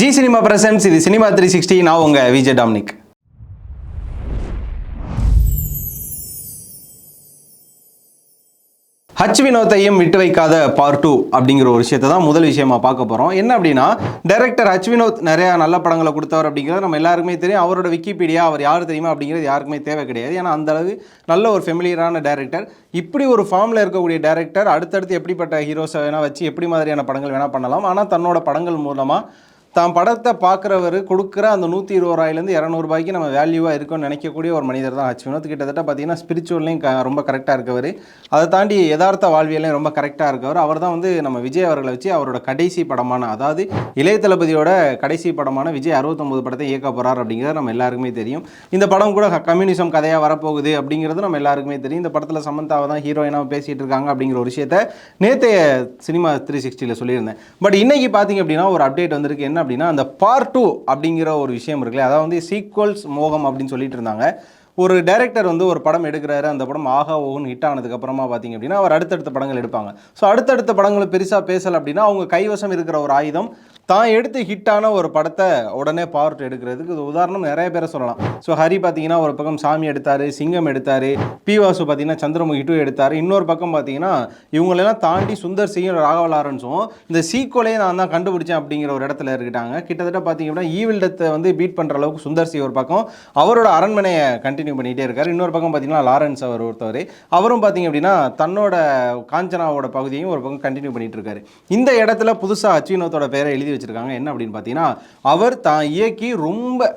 G cinema presents இது cinema three sixty நான் உங்கள் விஜய் டாமினிக். ஹச் வினோத்தையும் விட்டு வைக்காத பார்ட் டூ அப்படிங்கிற ஒரு விஷயத்தை தான் முதல் விஷயமா பார்க்க போகிறோம் என்ன அப்படின்னா டைரக்டர் ஹச் வினோத் நிறைய நல்ல படங்களை கொடுத்தவர் அப்படிங்கிறது நம்ம எல்லாருக்குமே தெரியும். அவரோட விக்கிபீடியா அவர் யார் தெரியுமா அப்படிங்கிறது யாருக்குமே தேவை கிடையாது. ஏன்னா அந்த அளவு நல்ல ஒரு ஃபெமிலியரான டேரக்டர் இப்படி ஒரு ஃபார்மில் இருக்கக்கூடிய டேரக்டர் அடுத்தடுத்து எப்படிப்பட்ட ஹீரோஸை வேணால் வச்சு எப்படி மாதிரியான படங்கள் வேணால் பண்ணலாம். ஆனால் தன்னோட படங்கள் மூலமாக தான் படத்தை பார்க்குறவர் கொடுக்குற அந்த நூற்றி இருபது ரூபாயிலேருந்து இரநூறுபாய்க்கு நம்ம வேல்யூவாக இருக்கும்னு நினைக்கக்கூடிய ஒரு மனிதர் தான் ஆச்சு வினோத் கிட்டத்தட்ட பார்த்தீங்கன்னா ஸ்பிரிச்சுவல்லையும் க ரொம்ப கரெக்டாக இருக்கவர். அதை தாண்டி யதார்த்த வாழ்வியலையும் ரொம்ப கரெக்டாக இருக்கவர். அவர் தான் வந்து நம்ம விஜய் அவர்களை வச்சு அவரோட கடைசி படமான அதாவது இளைய தளபதியோட கடைசி படமான விஜய் அறுபத்தொம்பது படத்தை இயக்க போகிறார் அப்படிங்கிறது நம்ம எல்லாருக்குமே தெரியும். இந்த படம் கூட கம்யூனிசம் கதையாக வரப்போகுது அப்படிங்கிறது நம்ம எல்லாருக்குமே தெரியும். இந்த படத்தில் சமந்தாவை தான் ஹீரோயினாக பேசிகிட்டு இருக்காங்க அப்படிங்கிற ஒரு விஷயத்த நேற்றைய சினிமா த்ரீ சிக்ஸ்டியில் சொல்லியிருந்தேன். பட் இன்றைக்கி பார்த்தீங்க அப்படின்னா ஒரு அப்டேட் வந்திருக்கு. என்ன அப்படின்னா அந்த பார்ட் டூ அப்படிங்கிற ஒரு விஷயம் இருக்குல்ல அதாவது வந்து சீக்வல்ஸ் மோகம் அப்படின்னு சொல்லிட்டு இருந்தாங்க. ஒரு டைரக்டர் வந்து ஒரு படம் எடுக்கிறாரு அந்த படம் ஆகா ஓகன் ஹிட் ஆனதுக்கு அப்புறமா பார்த்தீங்க அப்படின்னா அவர் அடுத்தடுத்த படங்கள் எடுப்பாங்க. ஸோ அடுத்தடுத்த படங்களை பெருசாக பேசலை அப்படின்னா அவங்க கைவசம் இருக்கிற ஒரு ஆயுதம் தான் எடுத்து ஹிட்டான ஒரு படத்தை உடனே பார்ட் எடுக்கிறதுக்கு இது உதாரணம் நிறைய பேரை சொல்லலாம். ஸோ ஹரி பார்த்தீங்கன்னா ஒரு பக்கம் சாமி எடுத்தார் சிங்கம் எடுத்தார் பி வாசு பார்த்தீங்கன்னா சந்திரமுகி டூ எடுத்தார் இன்னொரு பக்கம் பார்த்தீங்கன்னா இவங்களெல்லாம் தாண்டி சுந்தர் சிங்கும் ராகவ லாரன்ஸும் இந்த சீக்குவலே நான் தான் கண்டுபிடிச்சேன் அப்படிங்கிற ஒரு இடத்துல இருக்கிட்டாங்க. கிட்டத்தட்ட பார்த்தீங்கன்னா ஈவில் டெத்தை வந்து பீட் பண்ணுற அளவுக்கு சுந்தர் சி ஒரு பக்கம் அவரோட அரண்மனையை கண்டினியூ பண்ணிகிட்டே இருக்கார். இன்னொரு பக்கம் பார்த்தீங்கன்னா லாரன்ஸ் அவர் ஒருத்தவர். அவரும் பார்த்தீங்க அப்படின்னா தன்னோட காஞ்சனாவோட பகுதியையும் ஒரு பக்கம் கண்டினியூ பண்ணிகிட்டு இருக்காரு. இந்த இடத்துல புதுசாக அச்சுவினத்தோட பேரை எழுதி வச்சுருக்காங்க. என்ன அப்படின்னு பார்த்தீங்கன்னா அவர் தான் இயக்கி ரொம்ப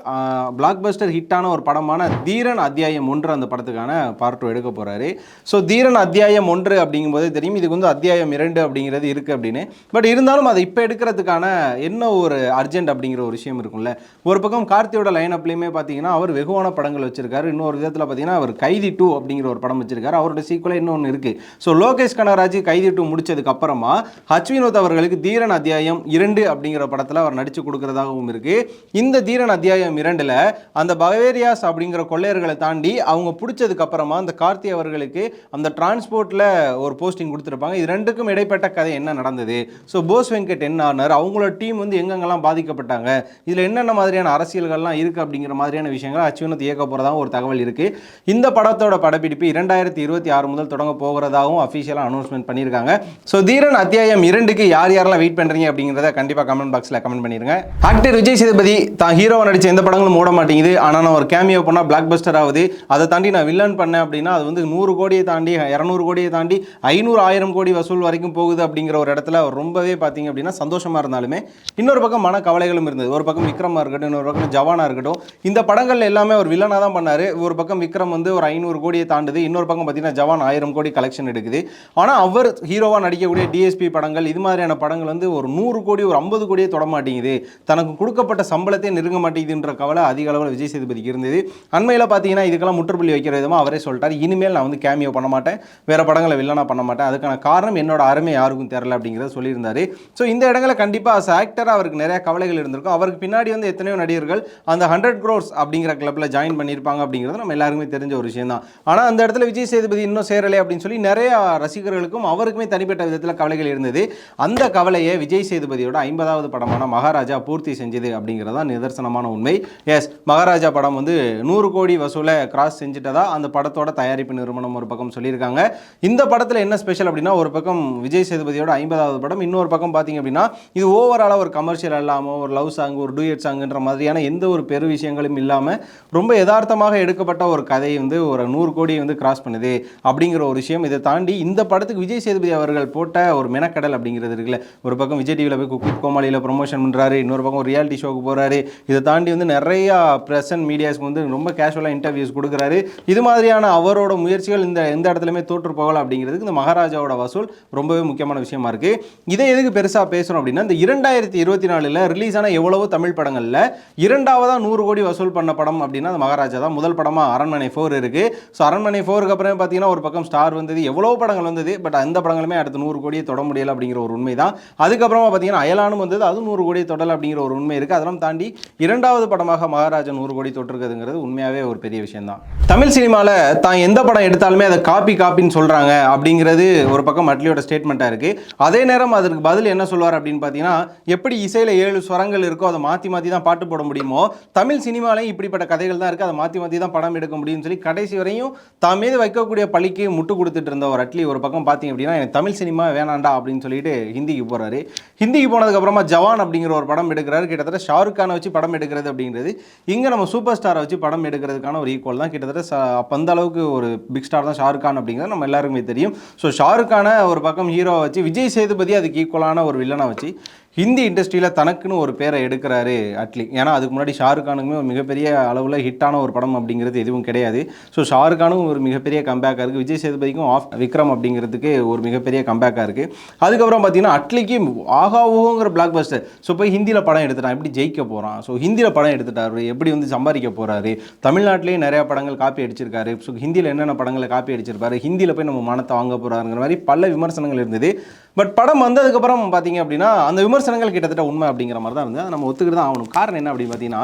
பிளாக் பஸ்டர் ஹிட்டான ஒரு படமான தீரன் அத்தியாயம் ஒன்று அந்த படத்துக்கான பார்ட் டூ எடுக்க போகிறாரு ஸோ தீரன் அத்தியாயம் ஒன்று அப்படிங்கும்போது தெரியும். இதுக்கு வந்து அத்தியாயம் இரண்டு அப்படிங்கிறது இருக்கு அப்படின்னு. பட் இருந்தாலும் அதை இப்போ எடுக்கிறதுக்கான என்ன ஒரு அர்ஜென்ட் அப்படிங்கிற ஒரு விஷயம் இருக்கும்ல? ஒரு பக்கம் கார்த்தியோட லைன் அப்லேயுமே பார்த்தீங்கன்னா அவர் வெகுவான படங்கள் வச்சிருக்காரு. இன்னொரு விதத்தில் பார்த்தீங்கன்னா அவர் கைதி டூ அப்படிங்கிற ஒரு படம் வச்சிருக்காரு. அவரோட சீக்குவலாக இன்னொன்று இருக்கு. ஸோ லோகேஷ் கனகராஜ் கைதி டூ முடிச்சதுக்கு அப்புறமா ஹச் வினோத் அவர்களுக்கு தீரன் அத்தியாயம் இரண்டு அப்படிங்கிற படத்தில் அவர் நடித்து கொடுக்கறதாகவும் இருக்கு. இந்த தீரன் அத்தியாயம் இரண்டுல அந்த பவேரியாஸ் அப்படிங்கிற கொள்ளையர்களை தாண்டி அவங்க பிடிச்சதுக்கப்புறமா அந்த கார்த்தி அவர்களுக்கு அந்த டிரான்ஸ்போர்ட்டில் ஒரு போஸ்டிங் கொடுத்துருப்பாங்க. இது ரெண்டுக்கும் இடைப்பட்ட கதை என்ன நடந்தது? ஸோ போஸ் வெங்கட் என்ன ஆனார்? அவங்களோட டீம் வந்து எங்கெங்கெல்லாம் பாதிக்கப்பட்டாங்க? இதில் என்னென்ன மாதிரியான அரசியல்கள்லாம் இருக்குது அப்படிங்கிற மாதிரியான விஷயங்கள் அச்சுவனத்தை இயக்க போகிறதாகவும் ஒரு தகவல் இருக்குது இந்த படத்தோட படப்பிடிப்பு இரண்டாயிரத்தி இருபத்தி ஆறு முதல் தொடங்க போகிறதாகவும் அஃபிஷியலாக அனௌன்ஸ்மெண்ட் பண்ணியிருக்காங்க. ஸோ தீரன் அத்தியாயம் இரண்டுக்கு யார் யாரெல்லாம் வெயிட் பண்ணுறீங்க அப்படிங்கிறத கண்டிப்பாக கமெண்ட் பாக்ஸில் கமெண்ட் பண்ணிடுங்க ஆக்டர் விஜய் சேதுபதி தான் ஹீரோவை நடித்த எந்த படங்களும் மூட மாட்டேங்குது. ஆனால் நான் ஒரு கேமியோ பண்ணால் பிளாக் பஸ்டர் ஆகுது. அதை தாண்டி நான் வில்லன் பண்ணேன் அப்படின்னா அது வந்து நூறு கோடியை தாண்டி இரநூறு கோடியை தாண்டி ஐநூறு ஆயிரம் கோடி வசூல் வரைக்கும் போகுது அப்படிங்கிற ஒரு இடத்துல அவர் ரொம்பவே பார்த்தீங்க அப்படின்னா சந்தோஷமாக இருந்தாலுமே இன்னொரு பக்கம் மன கவலைகளும் இருந்தது. ஒரு பக்கம் விக்ரமாக இருக்கட்டும் இன்னொரு பக்கம் ஜவானாக இருக்கட்டும். இந்த படங்கள்ல எல்லாமே அவர் வில்லனாக தான் பண்ணார். ஒரு பக்கம் விக்ரம் வந்து ஒரு ஐநூறு கோடியை தாண்டுது. இன்னொரு பக்கம் பார்த்தீங்கன்னா ஜவான் ஆயிரம் கோடி கலெக்ஷன் எடுக்குது. ஆனால் அவர் ஹீரோவாக நடிக்கக்கூடிய டிஎஸ்பி படங்கள் இது மாதிரியான படங்கள் வந்து ஒரு நூறு கோடி ஒரு ஐம்பது கோடியே தொடமாட்டேங்குது. தனக்கு கொடுக்கப்பட்ட சம்பளத்தை நெருங்க மாட்டேங்குதுன்ற கவலை அதிக அளவில் விஜய் சேதுபதிக்கு இருந்தது. அண்மையில் பார்த்தீங்கன்னா இதுக்கெல்லாம் முற்றுப்புள்ளி வைக்கிற விதமாக அவரே சொல்லிட்டார் இனிமேல் நான் வந்து கேமியோ பண்ண மாட்டேன். வேறு படங்களை வில்லனா பண்ண மாட்டேன். அதுக்கான காரணம் என்னோட அருமை யாருக்கும் தெரியல அப்படிங்கிறத சொல்லியிருந்தார். ஸோ இந்த இடங்களில் கண்டிப்பாக அஸ் ஆக்டர் அவருக்கு நிறைய கவலைகள் இருந்திருக்கும். அவருக்கு பின்னாடி வந்து எத்தனையோ நடிகர்கள் அந்த ஹண்ட்ரட் க்ரோர்ஸ் அப்படிங்கிற கிளப்பில் ஜாயின் பண்ணியிருப்பாங்க அப்படிங்கிறது நம்ம எல்லாருக்குமே தெரிஞ்ச ஒரு விஷயம் தான். ஆனால் அந்த இடத்துல விஜய் சேதுபதி இன்னும் சேரலை அப்படின்னு சொல்லி நிறைய ரசிகர்களுக்கும் அவருக்குமே தனிப்பட்ட விதத்தில் கவலைகள் இருந்தது. அந்த கவலையை விஜய் சேதுபதியோட ஐம்பதாவது படமான மகாராஜா பூர்த்தி செஞ்சது அப்படிங்கிறதா நிதர்சனமான உண்மை. எஸ் மகாராஜா படம் வந்து நூறு கோடி வசூலை கிராஸ் செஞ்சுட்டதா அந்த படத்தோட தயாரிப்பு நிறுவனம் ஒரு பக்கம் சொல்லியிருக்காங்க. இந்த படத்தில் என்ன ஸ்பெஷல் அப்படின்னா ஒரு பக்கம் விஜய் சேதுபதியோட ஐம்பதாவது படம் இன்னொரு பக்கம் பார்த்தீங்க அப்படின்னா இது ஓவராலாக ஒரு கமர்ஷியல் இல்லாமல் ஒரு லவ் சாங் ஒரு டூயட் சாங்குன்ற மாதிரியான எந்த ஒரு பெரு விஷயங்களும் இல்லாமல் ரொம்ப யதார்த்தமாக எடுக்கப்பட்ட ஒரு கதை வந்து ஒரு நூறு கோடி வந்து கிராஸ் பண்ணுது அப்படிங்கிற ஒரு விஷயம். இதை தாண்டி இந்த படத்துக்கு விஜய் சேதுபதி அவர்கள் போட்ட ஒரு மெனக்கடல் அப்படிங்கிறது இருக்குல்ல. ஒரு பக்கம் விஜய் டிவியில் போய் குக் கோமாளியில் ப்ரொமோஷன் பண்ணுறாரு இன்னொரு பக்கம் ஒரு ரியாலிட்டி ஷோக்கு போகிறாரு இதை தாண்டி வந்து நிறையா ப்ரெஸ் அண்ட் மீடியாஸ்க்கு வந்து ரொம்ப கேஷுவலாக இன்டர்வியூஸ் கொடுக்குறாரு. இது மாதிரியான அவரோட முயற்சிகள் இந்த எந்த இடத்துலையுமே தோற்று போகலாம் அப்படிங்கிறதுக்கு இந்த மகாராஜாவோட வசூல் ரொம்பவே முக்கியமான விஷயமா இருக்கு. இதை எதுக்கு பெருசாக பேசுகிறோம் அப்படின்னா இந்த இரண்டாயிரத்தி இருபத்தி நாலில் ரிலீஸ் ஆன எவ்வளவோ தமிழ் படங்களில் இரண்டாவதாக நூறு கோடி வசூல் பண்ண படம் அப்படின்னா அது மகாராஜா தான் முதல் படமாக அரண்மனை ஃபோர் இருக்குது ஸோ அரண்மனை ஃபோருக்கு அப்புறம் பார்த்தீங்கன்னா ஒரு பக்கம் ஸ்டார் வந்தது எவ்வளோ படங்கள் வந்தது பட் அந்த படங்களுமே அடுத்து நூறு கோடியை தொட முடியலை அப்படிங்கிற ஒரு உண்மை தான் அதுக்கப்புறமா பார்த்தீங்கன்னா அயலானும் வந்தது அது நூறு கோடி தொடல் அப்படிங்கிற ஒரு உண்மை இருக்குது அதெல்லாம் தாண்டி இரண்டாவது படமாக மகாராஜன் நூறு கோடி தொட்டிருக்குதுங்கிறது உண்மையாகவே ஒரு பெரிய விஷயம்தான். தமிழ் சினிமாவில் தான் எந்த படம் எடுத்தாலுமே அதை காப்பி காப்பின்னு சொல்கிறாங்க அப்படிங்கிறது ஒரு பக்கம் அட்லியோட ஸ்டேட்மெண்ட்டாக இருக்குது அதே நேரம் அதற்கு பதில் என்ன சொல்வார் அப்படின்னு பார்த்தீங்கன்னா எப்படி இசையில் ஏழு சுரங்கள் இருக்கோ அதை மாற்றி மாற்றி தான் பாட்டு போட முடியுமோ தமிழ் சினிமாலையும் இப்படிப்பட்ட கதைகள் தான் இருக்குது அதை மாற்றி மாற்றி தான் படம் எடுக்க முடியும்னு சொல்லி கடைசி வரையும் தான் மீது வைக்கக்கூடிய பழிக்கு முட்டு கொடுத்துட்டு இருந்த ஒரு அட்லி ஒரு பக்கம் பார்த்தீங்க அப்படின்னா எனக்கு தமிழ் சினிமா வேணாண்டா அப்படின்னு சொல்லிட்டு ஹிந்திக்கு போகிறாரு ஹிந்திக்கு போனதுக்கப்புறமா ஜவான் அப்படிங்கிற ஒரு படம் எடுக்கிறாரு. கிட்டத்தட்ட ஷாருக் கானை வச்சு படம் எடுக்கிறது அப்படிங்கிறது. இங்கே நம்ம சூப்பர் ஸ்டாரை வச்சு படம் எடுக்கிறதுக்கான ஒரு ஈக்குவல் தான். கிட்டத்தட்ட அப்போ அந்த அளவுக்கு ஒரு பிக் ஸ்டார் தான் ஷாருக் கான் அப்படிங்கிறது நம்ம எல்லாருக்குமே தெரியும். ஸோ ஷாருக் கானை ஒரு பக்கம் ஹீரோவை வச்சு விஜய் சேதுபதி அதுக்கு ஈக்குவலான ஒரு வில்லனை வச்சு ஹிந்தி இண்டஸ்ட்ரியில் தனக்குன்னு ஒரு பேரை எடுக்கிறாரு அட்லி. ஏன்னா அதுக்கு முன்னாடி ஷாருக்கானுமே ஒரு மிகப்பெரிய அளவில் ஹிட்டான ஒரு படம் அப்படிங்கிறது எதுவும் கிடையாது. ஸோ ஷாருக்கானும் ஒரு மிகப்பெரிய கம்பேக்காக இருக்குது விஜய் சேதுபதிக்கும் ஆஃப் விக்ரம் அப்படிங்கிறதுக்கு ஒரு மிகப்பெரிய கம்பேக்காக இருக்குது அதுக்கப்புறம் பார்த்தீங்கன்னா அட்லிக்கு ஆகாவோங்கிற பிளாக் பஸ்டர் ஸோ போய் ஹிந்தியில் படம் எடுத்துட்டான். எப்படி ஜெயிக்க போகிறான் ஸோ ஹிந்தியில் படம் எடுத்துட்டாரு. எப்படி வந்து சம்பாதிக்க போகிறாரு தமிழ்நாட்டிலேயே நிறையா படங்கள் காப்பி அடிச்சிருக்காரு. ஸோ ஹிந்தியில் என்னென்ன படங்களை காப்பி அடிச்சிருப்பாரு? ஹிந்தியில் போய் நம்ம மனத்தை வாங்க போகிறாருங்கிற மாதிரி பல விமர்சனங்கள் இருந்தது. பட் படம் வந்ததுக்கப்புறம் பார்த்தீங்க அப்படின்னா அந்த விமர்சனம் விமர்சனங்கள் கிட்டத்தட்ட உண்மை அப்படிங்கிற மாதிரி தான் இருந்தது. அதை நம்ம ஒத்துக்கிட்டு தான் ஆகணும். காரணம் என்ன அப்படின்னு பார்த்தீங்கன்னா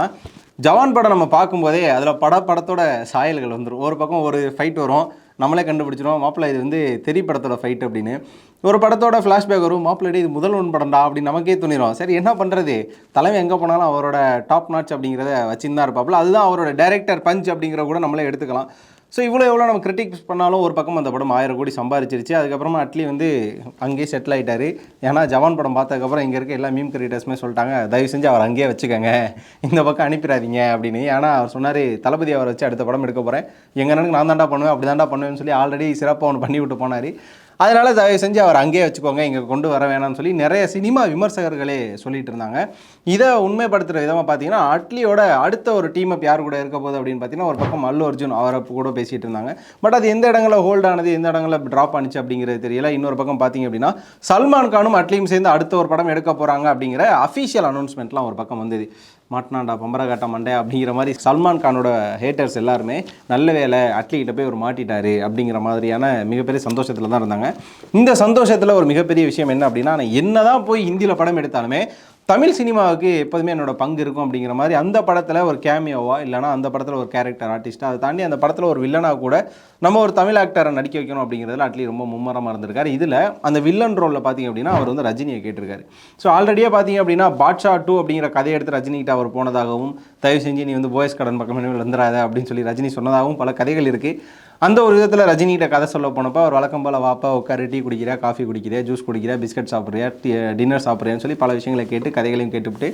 ஜவான் படம் நம்ம பார்க்கும்போதே அதில் பட படத்தோட சாயல்கள் வந்துடும் ஒரு பக்கம் ஒரு ஃபைட் வரும். நம்மளே கண்டுபிடிச்சிடும் மாப்பிள்ளை இது வந்து தெரி படத்தோட ஃபைட் அப்படின்னு. ஒரு படத்தோட ஃப்ளாஷ்பேக் வரும். மாப்பிள்ளை இது முதல் ஒன் படம்டா அப்படின்னு நமக்கே துணிடும் சரி என்ன பண்ணுறது தலைமை எங்கே போனாலும் அவரோட டாப் நாட்ச் அப்படிங்கிறத வச்சுன்னு தான் இருப்பாப்புல. அதுதான் அவரோட டைரக்டர் பஞ்ச் அப்படிங்கிற கூட நம்மளே எடுத்துக்கலாம். ஸோ இவ்வளோ எவ்வளோ நம்ம கிரிட்டிக்ஸ் பண்ணாலும் ஒரு பக்கம் அந்த படம் ஆயிரம் கோடி சம்பாரிச்சிருச்சு. அதுக்கப்புறமா அட்லி வந்து அங்கேயே செட்டில் ஆகிட்டார் ஏன்னா ஜவான் படம் பார்த்ததுக்கப்புறம் இங்கே இருக்க எல்லா மீம் கிரியேட்டர்ஸுமே சொல்லிட்டாங்க தயவு செஞ்சு அவர் அங்கேயே வச்சுக்கோங்க. இந்த பக்கம் அனுப்பிடாதீங்க அப்படின்னு. ஏன்னா அவர் சொன்னார் தளபதி அவரை வச்சு அடுத்த படம் எடுக்க போகிறேன் எங்கள் அண்ணனுக்கு நான் தாண்டா பண்ணுவேன் அப்படி தாண்டா பண்ணுவேன்னு சொல்லி ஆல்ரெடி சிறப்பாக ஒன்று பண்ணி விட்டு போனார். அதனால் தயவு செஞ்சு அவர் அங்கேயே வச்சுக்கோங்க இங்கே கொண்டு வர வேணாம்னு சொல்லி நிறைய சினிமா விமர்சகர்களே சொல்லிட்டு இருந்தாங்க. இதை உண்மைப்படுத்துகிற விதமாக பார்த்தீங்கன்னா அட்லியோட அடுத்த ஒரு டீம் அப் யார் கூட இருக்க போகுது அப்படின்னு பார்த்தீங்கன்னா ஒரு பக்கம் அல்லு அர்ஜுன் அவரை கூட பேசிகிட்டு இருந்தாங்க பட் அது எந்த இடங்களில் ஹோல்ட் ஆனது எந்த இடங்களில் ட்ராப் ஆனிச்சு அப்படிங்கிறது தெரியல. இன்னொரு பக்கம் பார்த்தீங்க அப்படின்னா சல்மான் கானும் அட்லியும் சேர்ந்து அடுத்த ஒரு படம் எடுக்க போகிறாங்க அப்படிங்கிற அஃபீஷியல் அனௌன்ஸ்மெண்ட்லாம் ஒரு பக்கம் வந்தது. மாட்டினாண்டா பம்பரகாட்ட மண்டை அப்படிங்கிற மாதிரி சல்மான் கானோட ஹேட்டர்ஸ் எல்லாருமே நல்ல வேலை அட்லிகிட்ட போய் ஒரு மாட்டிட்டாரு அப்படிங்கிற மாதிரியான மிகப்பெரிய சந்தோஷத்தில் தான் இருந்தாங்க. இந்த சந்தோஷத்தில் ஒரு மிகப்பெரிய விஷயம் என்ன அப்படின்னா நான் என்னதான் போய் ஹிந்தியில் படம் எடுத்தாலுமே தமிழ் சினிமாவுக்கு எப்போதுமே என்னோட பங்கு இருக்கும் அப்படிங்கிற மாதிரி அந்த படத்தில் ஒரு கேமியோவா இல்லைனா அந்த படத்தில் ஒரு கேரக்டர் ஆர்டிஸ்ட்டாக அதை தாண்டி அந்த படத்தில் ஒரு வில்லனாக கூட நம்ம ஒரு தமிழ் ஆக்டரை நடிக்க வைக்கணும் அப்படிங்கிறதுல அட்லீஸ்ட் ரொம்ப மும்மரமாக இருந்திருக்காரு. இதில் அந்த வில்லன் ரோலில் பார்த்தீங்க அப்படின்னா அவர் வந்து ரஜினியை கேட்டிருக்காரு. ஸோ ஆல்ரெடியே பார்த்தீங்க அப்படின்னா பாட்ஷா டூ அப்படிங்கிற கதையை எடுத்து ரஜினிகிட்ட அவர் போனதாகவும் தயவு செஞ்சு நீ வந்து போயஸ் கடன் பக்கம் வந்துடாத அப்படின்னு சொல்லி ரஜினி சொன்னதாகவும் பல கதைகள் இருக்குது அந்த ஒரு விதத்தில் ரஜினிகிட்ட கதை சொல்ல போனப்போ அவர் வழக்கம் போல் வாப்பா உட்காரு டீ குடிக்கிறா காஃபி குடிக்கிறியா ஜூஸ் குடிக்கிறா பிஸ்கட் சாப்பிட்றியா டின்னர் சாப்பிட்றியான்னு சொல்லி பல விஷயங்களை கேட்டு கதைகளையும் கேட்டுவிட்டு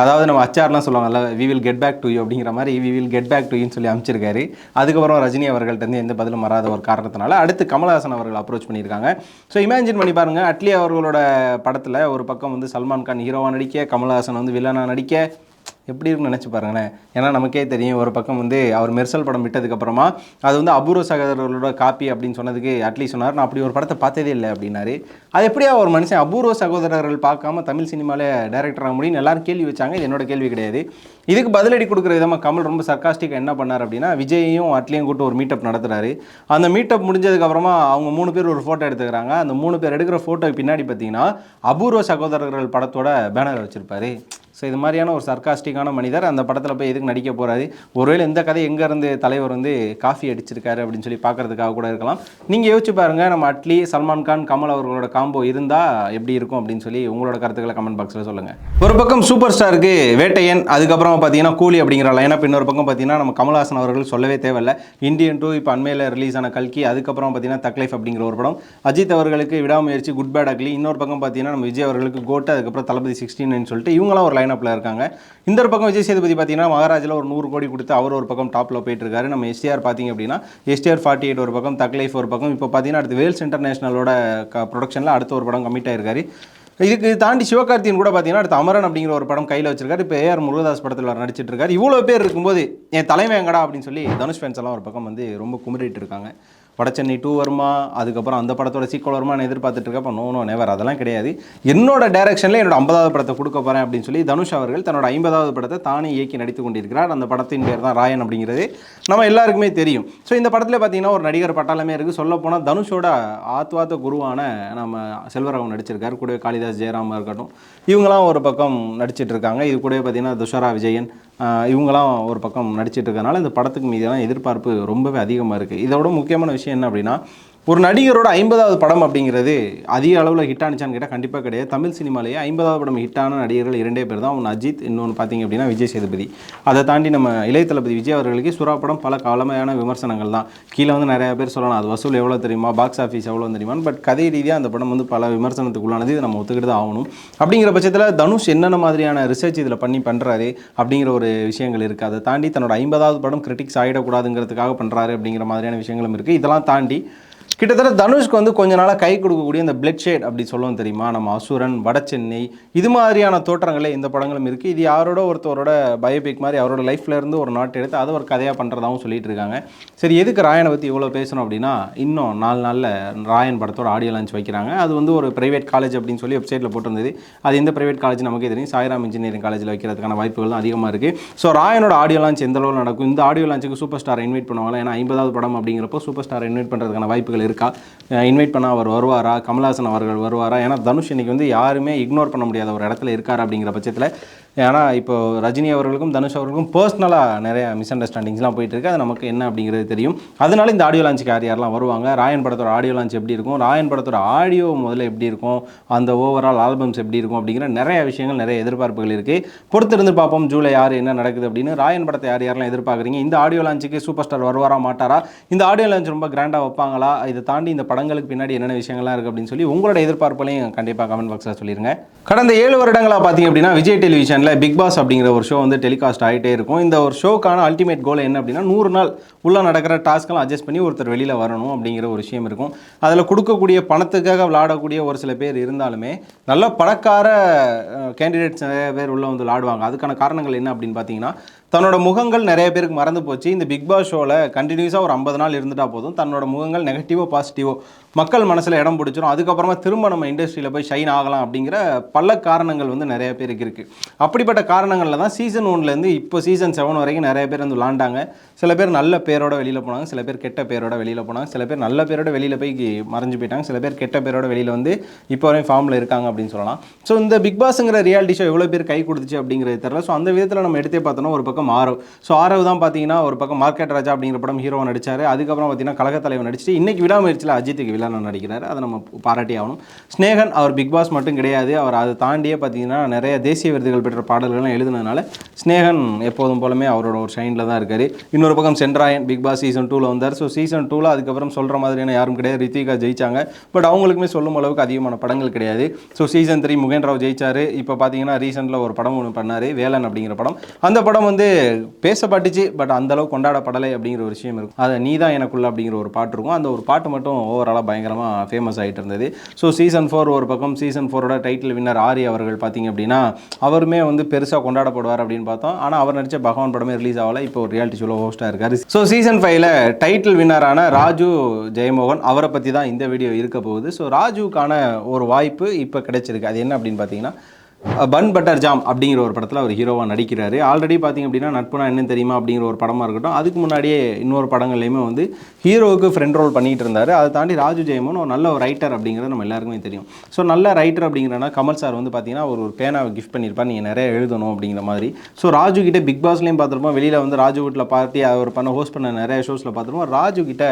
அதாவது நம்ம அச்சார்லாம் சொல்லுவாங்கல்ல we will get back to you அப்படிங்கிற மாதிரி we will get back to யூன்னு சொல்லி அமைச்சிருக்காரு அதுக்கப்புறம் ரஜினி அவர்கள்ட்டேருந்து எந்த பதிலும் வராத ஒரு காரணத்தினால அடுத்து கமல்ஹாசன் அவர்கள் அப்ரோச் பண்ணியிருக்காங்க. ஸோ இமேஜின் பண்ணி பாருங்கள் அட்லி அவர்களோட படத்தில் ஒரு பக்கம் வந்து சல்மான் கான் ஹீரோவாக நடிக்க கமலஹாசன் வந்து வில்லனாக நடிக்க எப்படி இருக்குன்னு நினச்சி பாருங்களேன். ஏன்னா நமக்கே தெரியும் ஒரு பக்கம் வந்து அவர் மெர்சல் படம் விட்டதுக்கப்புறமா அது வந்து அபூர்வ சகோதரர்களோட காப்பி அப்படின்னு சொன்னதுக்கு அட்லி சொன்னார். நான் அப்படி ஒரு படத்தை பார்த்ததே இல்லை அப்படின்னாரு. அது எப்படியா ஒரு மனுஷன் அபூர்வ சகோதரர்கள் பார்க்காம தமிழ் சினிமாவில் டேரக்டர் ஆக முடியும்னு எல்லாரும் கேள்வி வச்சாங்க. இது என்னோட கேள்வி கிடையாது. இதுக்கு பதிலடி கொடுக்குற விதமாக கமல் ரொம்ப சர்க்காஸ்டிக்காக என்ன பண்ணார் அப்படின்னா விஜயையும் அட்லியும் கூட்டு ஒரு மீட்டப் நடத்துறாரு. அந்த மீட்டப் முடிஞ்சதுக்கப்புறமா அவங்க மூணு பேர் ஒரு ஃபோட்டோ எடுத்துக்கிறாங்க. அந்த மூணு பேர் எடுக்கிற ஃபோட்டோக்கு பின்னாடி பார்த்தீங்கன்னா அபூர்வ சகோதரர்கள் படத்தோட பேனர் வச்சுருப்பாரு. ஸோ இது மாதிரியான ஒரு சர்க்காஸ்டிக்கான மனிதர் அந்த படத்தில் போய் எதுக்கு நடிக்க போகிறாரு ஒருவேளை இந்த கதை எங்கேருந்து தலைவர் வந்து காஃபி அடிச்சிருக்காரு அப்படின்னு சொல்லி பார்க்கறதுக்காக கூட இருக்கலாம். நீங்கள் யோசிச்சு பாருங்கள் நம்ம அட்லி சல்மான் கான் கமல் அவர்களோட காம்போ இருந்தால் எப்படி இருக்கும் அப்படின்னு சொல்லி உங்களோட கருத்துக்களை கமெண்ட் பாக்ஸில் சொல்லுங்கள் ஒரு பக்கம் சூப்பர் ஸ்டாருக்கு வேட்டையன் அதுக்கப்புறம் பார்த்தீங்கன்னா கூலி அப்படிங்கிற லைனப் இன்னொரு பக்கம் பார்த்தீங்கன்னா நம்ம கமல்ஹாசன் அவர்கள் சொல்லவே தேவையில்லை. இந்தியன் டூ இப்போ அண்மையில் ரிலீஸ் ஆன கல்கி அதுக்கப்புறம் பார்த்தீங்கன்னா தக்லைஃப் அப்படிங்கிற ஒரு படம். அஜித் அவர்களுக்கு விடாமுயற்சி குட் பேட் அக்லி இன்னொரு பக்கம் பார்த்தீங்கன்னா நம்ம விஜய் அவர்களுக்கு கோட்டு அதுக்கப்புறம் தளபதி சிக்ஸ்டீன் சொல்லிட்டு இவங்களாம் ஒரு லைனப்பில் இருக்காங்க. இந்த ஒரு பக்கம் விஜய் சேதுபதி பார்த்தீங்கன்னா மகாராஜில் ஒரு நூறு கோடி கொடுத்து அவர் ஒரு பக்கம் டாப்பில் போயிட்டு இருக்காரு நம்ம எஸ்டிஆர் பார்த்தீங்க அப்படின்னா எஸ்டிஆர் ஃபார்ட்டி எயிட் ஒரு பக்கம் தக்லைஃப் ஒரு பக்கம். இப்போ பார்த்தீங்கன்னா அடுத்து வேல்ஸ் இன்டர்நேஷனலோட ப்ரொடக்ஷனில் அடுத்த ஒரு படம் கமிட் ஆயிருக்காரு. இதுக்கு தாண்டி சிவகார்த்தியன் கூட பார்த்தீங்கன்னா அடுத்து அமரன் அப்படிங்கிற ஒரு படம் கையில் வச்சிருக்காரு. இப்போ ஏஆர் முருகதாஸ் படத்தில் நடிச்சிட்டு இருக்காரு இவ்வளோ பேர் இருக்கும்போது என் தலைமை எங்கடா? அப்படின்னு சொல்லி தனுஷ் ஃபேன்ஸ் எல்லாம் ஒரு பக்கம் வந்து ரொம்ப குமுறிட்டு இருக்காங்க. வடச்சென்னை டூ வருமா? அதுக்கப்புறம் அந்த படத்தோட சீக்வல் வருமான்னு எதிர்பார்த்துட்டு இருக்கப்போ நோ நோ நெவர் அதெல்லாம் கிடையாது. என்னோட டைரக்ஷனில் என்னோட ஐம்பதாவது படத்தை கொடுக்க போகிறேன் அப்படின்னு சொல்லி தனுஷ் அவர்கள் தன்னோட ஐம்பதாவது படத்தை தானே இயக்கி நடித்து கொண்டிருக்கிறார். அந்த படத்தின் பேர் தான் ராயன் அப்படிங்கிறது நம்ம எல்லாருக்குமே தெரியும். ஸோ இந்த படத்தில் பார்த்தீங்கன்னா ஒரு நடிகர் பட்டாளமே இருக்குது சொல்ல போனால் தனுஷோட ஆத்வாத்த குருவான நம்ம செல்வராகவன் நடிச்சிருக்காரு. கூடவே காளிதாஸ் ஜெயராமா இருக்கட்டும். இவங்களாம் ஒரு பக்கம் நடிச்சிட்டு இருக்காங்க. இது கூடவே பார்த்தீங்கன்னா துஷாரா விஜயன் இவங்களாம் ஒரு பக்கம் நடிச்சிட்டு இருக்கனால இந்த படத்துக்கு மீதான எதிர்பார்ப்பு ரொம்பவே அதிகமாக இருக்குது இதோட முக்கியமான விஷயம் என்ன அப்படின்னா ஒரு நடிகரோட ஐம்பதாவது படம் அப்படிங்கிறது அதிக அளவில் ஹிட் ஆனிச்சான்னு கேட்டால் கண்டிப்பாக கிடையாது. தமிழ் சினிமாலேயே ஐம்பதாவது படம் ஹிட்டான நடிகர்கள் இரண்டே பேர் தான். ஒன்று அஜித் இன்னொன்று பார்த்தீங்க அப்படின்னா விஜய் சேதுபதி. அதை தாண்டி நம்ம இளைய தளபதி விஜய் அவர்களுக்கு சுறா படம் பல காலமையான விமர்சனங்கள் தான். கீழே வந்து நிறையா பேர் சொல்லலாம் அது வசூல் எவ்வளோ தெரியுமா? பாக்ஸ் ஆஃபீஸ் எவ்வளோ தெரியுமா பட் கதை ரீதியாக அந்த படம் வந்து பல விமர்சனத்துக்கு உள்ளானது. இதை நம்ம ஒத்துக்கிட்டு தான் ஆகணும். அப்படிங்கிற பட்சத்தில் தனுஷ் என்னென்ன மாதிரியான ரிசர்ச் இதில் பண்ணி பண்ணுறாரு அப்படிங்கிற ஒரு விஷயங்கள் இருக்குது அதை தாண்டி தன்னோட ஐம்பதாவது படம் கிரிட்டிக்ஸ் ஆகிடக்கூடாதுங்கிறதுக்காக பண்ணுறாரு அப்படிங்கிற மாதிரியான விஷயங்களும் இருக்குது இதெல்லாம் தாண்டி கிட்டத்தட்ட தனுஷ்க்கு வந்து கொஞ்ச நாளாக கை கொடுக்கக்கூடிய இந்த பிளட் ஷேட் அப்படி சொல்லுவோம் தெரியுமா? நம்ம அசுரன் வட சென்னை இது மாதிரியான தோற்றங்களே இந்த படங்களும் இருக்குது இது யாரோட ஒருத்தரோட பயோபிக் மாதிரி அவரோட லைஃப்லேருந்து ஒரு நாட்டு எடுத்து அதை ஒரு கதையாக பண்ணுறதாகவும் சொல்லிட்டு இருக்காங்க. சரி எதுக்கு ராயனை பற்றி இவ்வளோ பேசணும் அப்படின்னா இன்னும் நாலு நாளில் ராயன் படத்தோட ஆடியோ லான்ச் வைக்கிறாங்க. அது வந்து ஒரு பிரைவேட் காலேஜ் அப்படின்னு சொல்லி வெப்சைட்டில் போட்டிருந்தது. அது எந்த பிரைவேட் காலேஜ் நமக்கே தெரியும். சாய்ராம் இன்ஜினியரிங் காலேஜில் வைக்கிறதுக்கான வாய்ப்புகள் தான் அதிகமாக இருக்குது ஸோ ராயனோட ஆடியோ லான்ச் எந்த அளவில் நடக்கும்? இந்த ஆடியோ லான்ச்சுக்கு சூப்பர் ஸ்டார் இன்வைட் பண்ணுவாங்களா? ஏன்னா ஐம்பதாவது படம் அப்படிங்கிறப்போ சூப்பர் ஸ்டார் இன்வைட் பண்ணுறதுக்கான வாய்ப்புகள் இருக்கா? இன்வைட் பண்ணால் அவர் வருவாரா? கமல்ஹாசன் அவர்கள் வருவாரா? ஏன்னா தனுஷ் இன்னைக்கு வந்து யாருமே இக்னோர் பண்ண முடியாத ஒரு இடத்துல இருக்கார் அப்படிங்கிற பட்சத்தில் ஏன்னா இப்போ ரஜினி அவர்களுக்கும் தனுஷ் அவர்களுக்கும் பர்சனலாக நிறைய மிஸ் அண்டர்ஸ்டாண்டிங்ஸ்லாம் போயிட்டு இருக்கு அது நமக்கு என்ன அப்படிங்கிறது தெரியும். அதனால இந்த ஆடியோ லான்ச்சுக்கு யார் யாரெல்லாம் வருவாங்க? ராயன் படத்தோட ஆடியோ லான்ச் எப்படி இருக்கும்? ராயன் படத்தோட ஆடியோ முதல்ல எப்படி இருக்கும்? அந்த ஓவரால் ஆல்பம்ஸ் எப்படி இருக்கும்? அப்படிங்கிற நிறைய விஷயங்கள் நிறைய எதிர்பார்ப்புகள் இருக்குது பொறுத்திருந்து பார்ப்போம் ஜூலை யார் என்ன நடக்குது அப்படின்னு. ராயன் படத்தை யார் யாரெல்லாம் எதிர்பார்க்குறீங்க? இந்த ஆடியோ லான்ச்சுக்கு சூப்பர் ஸ்டார் வருவாரா மாட்டாரா? இந்த ஆடியோ லான்ச் ரொம்ப கிராண்டாக வைப்பாங்களா? இதை தாண்டி இந்த படங்களுக்கு பின்னாடி என்னென்ன விஷயங்கள்லாம் இருக்குது அப்படின்னு சொல்லி உங்களோட எதிர்பார்ப்புகளையும் கண்டிப்பாக கமெண்ட் பாக்ஸில் சொல்லிருங்க. கடந்த ஏழு வருடங்களாக பார்த்தீங்க அப்படின்னா விஜய் டெலிவிஷனில் பிக் பாஸ் அப்படிங்கிற ஒரு ஷோ வந்து டெலிகாஸ்ட் ஆகிட்டே இருக்கும். இந்த ஒரு ஷோக்கான அல்டிமேட் கோல் என்ன அப்படின்னா நூறு நாள் உள்ளே நடக்கிற டாஸ்க்கெல்லாம் அட்ஜஸ்ட் பண்ணி ஒருத்தர் வெளியில் வரணும் அப்படிங்கிற ஒரு விஷயம் இருக்கும். அதில் கொடுக்கக்கூடிய பணத்துக்காக விளாடக்கூடிய ஒரு சில பேர் இருந்தாலுமே நல்ல பணக்கார கேண்டிடேட்ஸ் நிறைய பேர் உள்ளே வந்து விளாடுவாங்க. அதுக்கான காரணங்கள் என்ன அப்படின்னு பார்த்தீங்கன்னா தன்னோட முகங்கள் நிறைய பேருக்கு மறந்து போச்சு. இந்த பிக் பாஸ் ஷோவில் கண்டினியூஸாக ஒரு ஐம்பது நாள் இருந்துட்டால் போதும். தன்னோட முகங்கள் நெகட்டிவோ பாசிட்டிவோ மக்கள் மனசில் இடம் பிடிச்சிரும். அதுக்கப்புறமா திரும்ப நம்ம இண்டஸ்ட்ரியில் போய் ஷைன் ஆகலாம் அப்படிங்கிற பல காரணங்கள் வந்து நிறைய பேருக்கு இருக்குது அப்படிப்பட்ட காரணங்களில் தான் சீசன் ஒன்லேருந்து இப்போ சீசன் செவன் வரைக்கும் நிறைய பேர் வந்து விளாண்டாங்க. சில பேர் நல்ல பேரோட வெளியில் போனாங்க சில பேர் கெட்ட பேரோட வெளியில் போனாங்க சில பேர் நல்ல பேரோட வெளியில் போய் மறைஞ்சு போயிட்டாங்க சில பேர் கெட்ட பேரோட வெளியில் வந்து இப்போ வரையும் ஃபார்மில் இருக்காங்க அப்படின்னு சொல்லலாம். ஸோ இந்த பிக் பாஸ்ங்கிற ரியாலிட்டி ஷோ எவ்வளோ பேர் கை கொடுத்துச்சு அப்படிங்கிறது தெரியல. ஸோ அந்த விதத்தில் நம்ம எடுத்தே பார்த்தோம்னா ஒரு பக்கம் ஆரவ். ஸோ ஆரவ் தான் பார்த்தீங்கன்னா ஒரு பக்கம் மார்க்கெட் ராஜா அப்படிங்கிற படம் ஹீரோவை நடிச்சார். அதுக்கப்புறம் பார்த்தீங்கன்னா கழகத்தலைவன் நடிச்சுட்டு இன்னைக்கு விடாமுயற்சியில் அஜித்துக்கு வில்லன் நடிக்கிறார். அதை நம்ம பாராட்டி ஆகணும். ஸ்னேகன் அவர் பிக் பாஸ் மட்டும் கிடையாது. அவர் அதை தாண்டியே பார்த்தீங்கன்னா நிறைய தேசிய விருதுகள் பெற்ற பாடல்கள்லாம் எழுதுனதுனால ஸ்னேகன் எப்போதும் போலமே அவரோட ஒரு ஷைனில் தான் இருக்கார். இன்னொரு பக்கம் சென்ட்ராயன் பிக் பாஸ் சீசன் டூவில் வந்தார். ஸோ சீசன் டூவில் அதுக்கப்புறம் சொல்கிற மாதிரியான யாரும் கிடையாது. ரித்திகா ஜெயிச்சாங்க. பட் அவங்களுக்குமே சொல்லும் அளவுக்கு அதிகமான படங்கள் கிடையாது. So season three Mugen Rao ஜெயிச்சார். இப்போ பார்த்தீங்கன்னா ரீசெண்டில் ஒரு படம் ஒன்று பண்ணார். வேலன் அப்படிங்கிற படம். அந்த படம் வந்து பேசப்பட்டுச்சு. பட் அந்தளவு கொண்டாடப்படலை அப்படிங்கிற ஒரு விஷயம் இருக்கும். அதை நீ தான் எனக்குள்ள அப்படிங்கிற ஒரு பாட்டு இருக்கும். அந்த ஒரு பாட்டு மட்டும் ஓவராலாக பயங்கரமாக ஃபேமஸ் ஆகிட்டு இருந்தது. ஸோ சீசன் ஃபோர் ஒரு பக்கம் சீசன் ஃபோரோட டைட்டில் வின்னர் ஆரி அவர்கள் பார்த்தீங்க அப்படின்னா அவருமே வந்து பெருசாக கொண்டாடப்படுவார் அப்படின்னு பார்த்தோம். ஆனால் அவர் நடித்த பகவான் படமே ரிலீஸ் ஆகலை. இப்போ ஒரு ரியாலிட்டி ஷோவில் ஹோஸ்ட்டாக இருக்கார். ஸோ சீசன் ஃபைவ்ல டைட்டில் வின்னரான ராஜு ஜெயமோகன் அவரை பற்றி தான் இந்த வீடியோ இருக்க போகுது. ஸோ ராஜுக்கான ஒரு வாய்ப்பு இப்போ கிடைச்சிருக்கு. அது என்ன அப்படின்னு பார்த்தீங்கன்னா பன் பட்டர் ஜாம் அப்படிங்கிற ஒரு படத்தில் அவர் ஹீரோவாக நடிக்கிறாரு. ஆல்ரெடி பார்த்தீங்க அப்படின்னா நட்புனா என்ன தெரியுமா அப்படிங்கிற ஒரு படமாக இருக்கட்டும் அதுக்கு முன்னாடியே இன்னொரு படங்கள்லையுமே வந்து ஹீரோவுக்கு ஃப்ரெண்ட் ரோல் பண்ணிகிட்டு இருந்தார். அதை தாண்டி ராஜு ஜெயமோன் ஒரு நல்ல ஒரு ரைட்டர் அப்படிங்கிறது நம்ம எல்லாருக்குமே தெரியும். ஸோ நல்ல ரைட்டர் அப்படிங்கிறனா கமல் சார் வந்து பார்த்தீங்கன்னா ஒரு ஒரு பேனாவை கிஃப்ட் பண்ணியிருப்பார் நீங்கள் நிறைய எழுதணும் அப்படிங்கிற மாதிரி. ஸோ ராஜு கிட்டே பிக் பாஸ்லேயும் பார்த்துருப்போம் வெளியில் வந்து ராஜு வீட்டில் பார்ட்டி அவர் பண்ண ஹோஸ்ட் பண்ண நிறைய ஷோஸில் பார்த்துருப்போம் ராஜு கிட்ட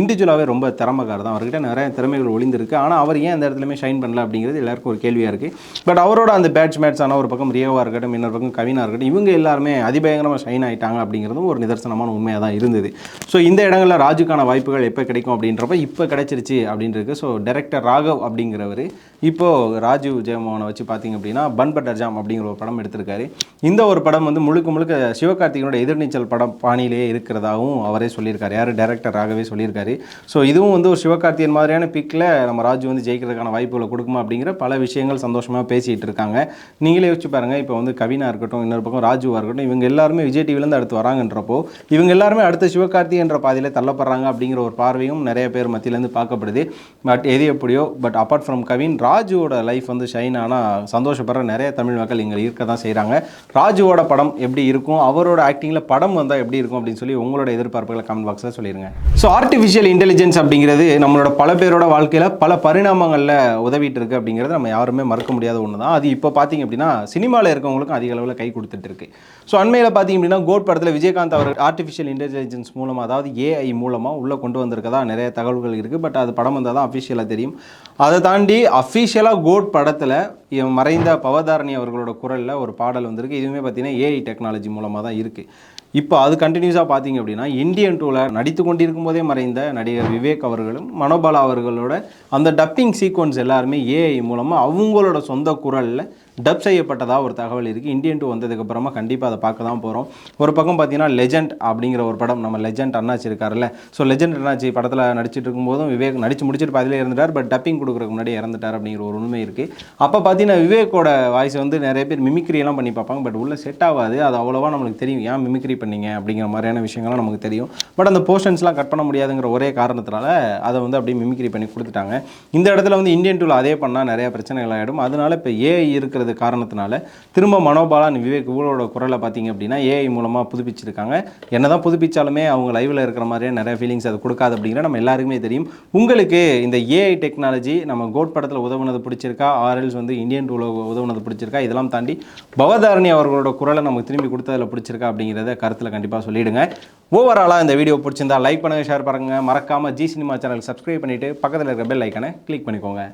இண்டிவிஜுவலாகவே ரொம்ப திறமைக்கார் தான் அவர்கிட்ட நிறைய திறமைகள் ஒளிந்திருக்கு. ஆனால் அவர் ஏன் அந்த இடத்துலையுமே ஷைன் பண்ணல அப்படிங்கிறது எல்லாருக்கும் ஒரு கேள்வியாக இருக்குது பட் அவரோட அந்த பேட்ச் மேட்ச் ஒரு பக்கம் ரியோவாக இருக்கட்டும் இன்னொரு பக்கம் கவினா இருக்கட்டும் இவங்க எல்லாருமே அதிபயங்கரமாக ஷைன் ஆகிட்டாங்க அப்படிங்கிறதும் ஒரு நிதர்சனமான உண்மையாக தான் இருந்தது. ஸோ இந்த இடங்களில் ராஜுக்கான வாய்ப்புகள் எப்போ கிடைக்கும் அப்படின்றப்ப இப்போ கிடைச்சிருச்சு அப்படின்றது. ஸோ டைரக்டர் ராகவ் அப்படிங்கிறவர் இப்போது ராஜீவ் ஜெயமோகனை வச்சு பார்த்தீங்க அப்படின்னா பன் பட்டர் ஜாம் அப்படிங்கிற ஒரு படம் எடுத்திருக்காரு. இந்த ஒரு படம் வந்து முழுக்க முழுக்க சிவகார்த்திகனோட எதிர்நீச்சல் படம் பாணியிலேயே இருக்கிறதாகவும் அவரே சொல்லியிருக்காரு. யார்? டைரக்டராகவே சொல்லியிருக்காரு. ஸோ இதுவும் வந்து ஒரு சிவகார்த்திகன் மாதிரியான பிக்கில் நம்ம ராஜு வந்து ஜெயிக்கிறதுக்கான வாய்ப்புகளை கொடுக்குமா அப்படிங்கிற பல விஷயங்கள் சந்தோஷமாக பேசிகிட்டு இருக்காங்க. நீங்களே யோசிச்சு பாருங்கள் இப்போ வந்து கவினா இருக்கட்டும் இன்னொரு பக்கம் ராஜுவாக இருக்கட்டும் இவங்க எல்லாருமே விஜய் டிவிலேருந்து அடுத்து வராங்கன்றப்போ இவங்க எல்லாருமே அடுத்த சிவகார்த்தி என்ற பாதையில் தள்ளப்படுறாங்க அப்படிங்கிற ஒரு பார்வையும் நிறைய பேர் மத்தியிலேருந்து பார்க்கப்படுது. பட் எது எப்படியோ பட் அப்பார்ட் ஃப்ரம் கவின் ராஜுவோட லைஃப் வந்து ஷைன் ஆனால் சந்தோஷப்படுற நிறைய தமிழ் மக்கள் இங்கே இருக்க தான் செய்கிறாங்க ராஜுவோட படம் எப்படி இருக்கும் அவரோட ஆக்டிங்கில் படம் வந்தால் எப்படி இருக்கும் அப்படின்னு சொல்லி உங்களோட எதிர்பார்ப்புகளை கமெண்ட் பாக்ஸில் சொல்லிடுங்க ஸோ ஆர்டிஃபிஷியல் இன்டெலிஜென்ஸ் அப்படிங்கிறது நம்மளோட பல பேரோட வாழ்க்கையில் பல பரிணாமங்களில் உதவிட்டு இருக்கு அப்படிங்கிறது நம்ம யாருமே மறக்க முடியாத ஒன்று தான் அது இப்போ பார்த்தீங்க அப்படின்னா சினிமாவில் இருக்கவங்களுக்கும் அதிக அளவில் கை கொடுத்துட்டு இருக்கு. ஸோ அண்மையில் பார்த்தீங்க அப்படின்னா கோட் படத்தில் விஜயகாந்த் அவர் ஆர்டிஃபிஷியல் இன்டெலிஜென்ஸ் மூலமாக அதாவது ஏஐ மூலமாக உள்ளே கொண்டு வந்திருக்கதா நிறைய தகவல்கள் இருக்குது பட் அது படம் வந்தால் தான் அஃபிஷியலாக தெரியும். அதை தாண்டி அஃபிஷியலாக கோட் படத்தில் மறைந்த பவதாரணி அவர்களோட குரலில் ஒரு பாடல் வந்திருக்கு. இதுவுமே பார்த்தீங்கன்னா ஏஐ டெக்னாலஜி மூலமாக தான் இருக்குது இப்போ அது கண்டினியூஸாக பார்த்தீங்க அப்படின்னா இந்தியன் டூவில் நடித்து கொண்டிருக்கும் போதே மறைந்த நடிகர் விவேக் அவர்களும் மனோபாலா அவர்களோட அந்த டப்பிங் சீக்வன்ஸ் எல்லாருமே ஏஐ மூலமாக அவங்களோட சொந்த குரலில் டப் செய்யப்பட்டதாக ஒரு தகவல் இருக்குது இந்தியன் டூ வந்ததுக்கப்புறமா கண்டிப்பாக அதை பார்க்க தான் போகிறோம் ஒரு பக்கம் பார்த்தீங்கன்னா லெஜண்ட் அப்படிங்கிற ஒரு படம் நம்ம லெஜண்ட் அண்ணாச்சி இருக்கார்ல ஸோ லெஜண்ட் அண்ணாச்சி படத்தில் நடிச்சிட்டு இருக்கும்போதும் விவேக் நடிச்சு முடிச்சிட்டு பாதியிலே இருந்துட்டார் பட் டப்பிங் கொடுக்குறக்கு முன்னாடி இறந்துட்டார் அப்படிங்கிற ஒரு உண்மை இருக்குது அப்போ பார்த்தீங்கன்னா விவேக்கோட வாய்ஸ் வந்து நிறைய பேர் மிமிக்ரியெல்லாம் பண்ணி பார்ப்பாங்க. பட் உள்ள செட் ஆகாது. அது அவ்வளோவா நம்மளுக்கு தெரியும். ஏன் மிமிக்ரி பண்ணீங்க? அப்படிங்கிற மாதிரியான விஷயங்கள்லாம் நமக்கு தெரியும். பட் அந்த போர்ஷன்ஸ்லாம் கட் பண்ண முடியாதுங்கிற ஒரே காரணத்தினால அதை வந்து அப்படியே மிமிக்ரி பண்ணி கொடுத்துட்டாங்க. இந்த இடத்துல வந்து இந்தியன் டூவில் அதே பண்ணால் நிறைய பிரச்சனைகள் ஆகிடும் அதனால இப்போ ஏஐ இருக்கிறது காரணத்தினால திரும்ப மனோபாலான் விவேக் இவங்களோட குரலை பார்த்தீங்க அப்படின்னா ஏஐ மூலமாக புதுப்பிச்சிருக்காங்க. என்னதான் புதுப்பிச்சாலுமே அவங்க லைவில் இருக்கிற மாதிரியே நிறைய ஃபீலிங்ஸ் அது கொடுக்காது அப்படிங்கிற நம்ம எல்லாருக்குமே தெரியும். உங்களுக்கு இந்த ஏஐ டெக்னாலஜி நம்ம கோட் படத்தில் உதவுனது பிடிச்சிருக்கா? ஆர்எல்ஸ் வந்து இந்தியன் டூவில் உதவுனது பிடிச்சிருக்கா? இதெல்லாம் தாண்டி பவதாரணி அவர்களோட குரலை நமக்கு திரும்பி கொடுத்ததில் பிடிச்சிருக்கா அப்படிங்கிறத கருத்தில் கண்டிப்பாக சொல்லிவிடுங்க ஓவராலாக இந்த வீடியோ பிடிச்சிருந்தா லைக் பண்ணுங்கள் ஷேர் பண்ணுங்கள் மறக்காமல் ஜி சினிமா சேனல் சப்ஸ்கிரைப் பண்ணிவிட்டு பக்கத்தில் இருக்கிற பெல் ஐக்கனை கிளிக் பண்ணிக்கோங்க.